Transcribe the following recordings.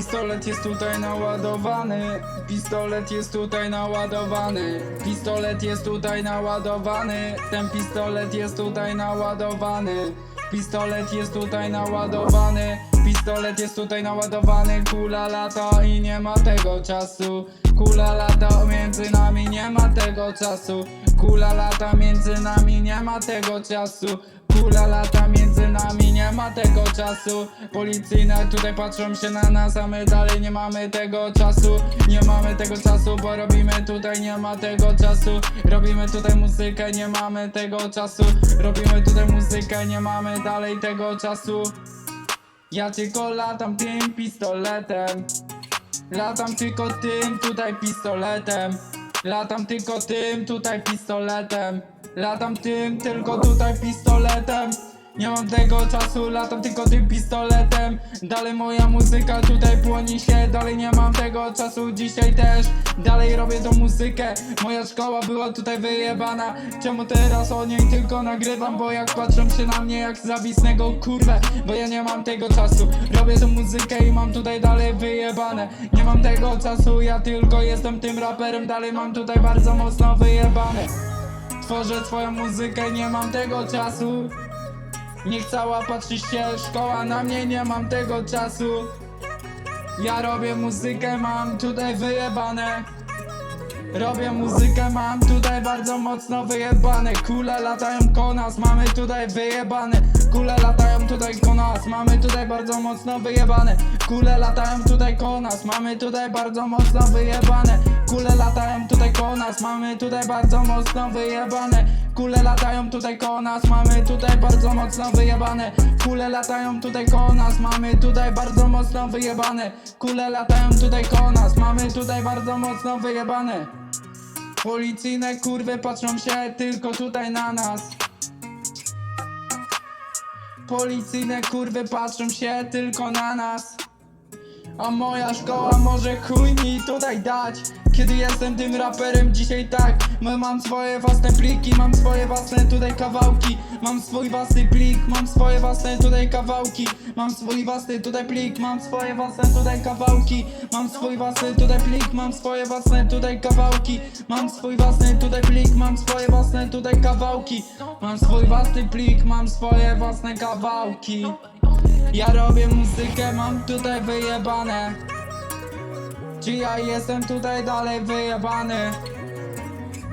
Pistolet jest tutaj naładowany, pistolet jest tutaj naładowany, pistolet jest tutaj naładowany, ten pistolet jest tutaj naładowany, pistolet jest tutaj naładowany, pistolet jest tutaj naładowany, kula lata i nie ma tego czasu, kula lata między nami nie ma tego czasu, kula lata między nami nie ma tego czasu. Kula lata między czasu. Policyjne tutaj patrzą się na nas, a my dalej nie mamy tego czasu. Nie mamy tego czasu, bo robimy tutaj, nie ma tego czasu. Robimy tutaj muzykę, nie mamy tego czasu. Robimy tutaj muzykę, nie mamy dalej tego czasu. Ja tylko latam tym pistoletem. Latam tylko tym tutaj pistoletem. Latam tylko tym tutaj pistoletem. Latam tym tylko tutaj pistoletem Nie mam tego czasu, latam tylko tym pistoletem. Dalej moja muzyka tutaj płoni się Dalej nie mam tego czasu, dzisiaj też. Dalej robię tą muzykę Moja szkoła była tutaj wyjebana. Czemu teraz o niej tylko nagrywam? Bo jak patrzą się na mnie jak zawisnego kurwę Bo ja nie mam tego czasu. Robię tą muzykę i mam tutaj dalej wyjebane. Nie mam tego czasu, ja tylko jestem tym raperem. Dalej mam tutaj bardzo mocno wyjebane. Tworzę swoją muzykę, nie mam tego czasu Niech cała patrzy się szkoła na mnie, nie mam tego czasu. Ja robię muzykę, mam tutaj wyjebane Robię muzykę, mam tutaj bardzo mocno wyjebane. Kule latają ko nas, mamy tutaj wyjebane. Kule latają tutaj ko nas, mamy tutaj bardzo mocno wyjebane. Kule latają tutaj ko nas, mamy tutaj bardzo mocno wyjebane. Kule latają tutaj ko nas, mamy tutaj bardzo mocno wyjebane. Kule latają tutaj ko nas, mamy tutaj bardzo mocno wyjebane. Kule latają tutaj ko nas, mamy tutaj bardzo mocno wyjebane. Kule latają tutaj ko nas, mamy tutaj bardzo mocno wyjebane Policyjne kurwy patrzą się tylko tutaj na nas. Policyjne kurwy patrzą się tylko na nas. A moja szkoła może chuj mi tutaj dać Kiedy jestem tym raperem dzisiaj tak. Mam swoje własne pliki, mam swoje własne tutaj kawałki. Mam swój własny plik, mam swoje własne tutaj kawałki. Mam swój własny tutaj plik, mam swoje własne tutaj kawałki. Mam swój własny tutaj plik, mam swoje własne tutaj kawałki. Mam swój własny tutaj plik, mam swoje własne tutaj kawałki. Mam swój własny plik, mam swoje własne kawałki. Ja robię muzykę, mam tutaj wyjebane Czy ja jestem tutaj dalej wyjebany?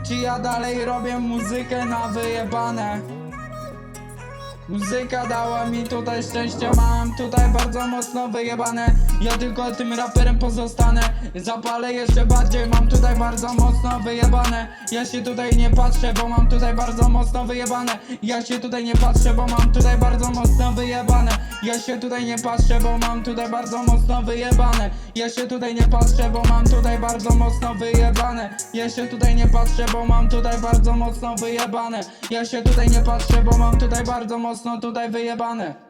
Czy ja dalej robię muzykę na wyjebane? Muzyka dała mi tutaj szczęście, mam tutaj bardzo mocno wyjebane Ja tylko tym raperem pozostanę. Zapalę jeszcze bardziej, mam tutaj bardzo mocno wyjebane. Ja się tutaj nie patrzę, bo mam tutaj bardzo mocno wyjebane. Ja się tutaj nie patrzę, bo mam tutaj bardzo mocno wyjebane. Ja się tutaj nie patrzę, bo mam tutaj bardzo mocno wyjebane. Ja się tutaj nie patrzę, bo mam tutaj bardzo mocno wyjebane. Ja się tutaj nie patrzę, bo mam tutaj bardzo mocno wyjebane. Ja się tutaj nie patrzę, bo mam tutaj bardzo mocno tutaj wyjebane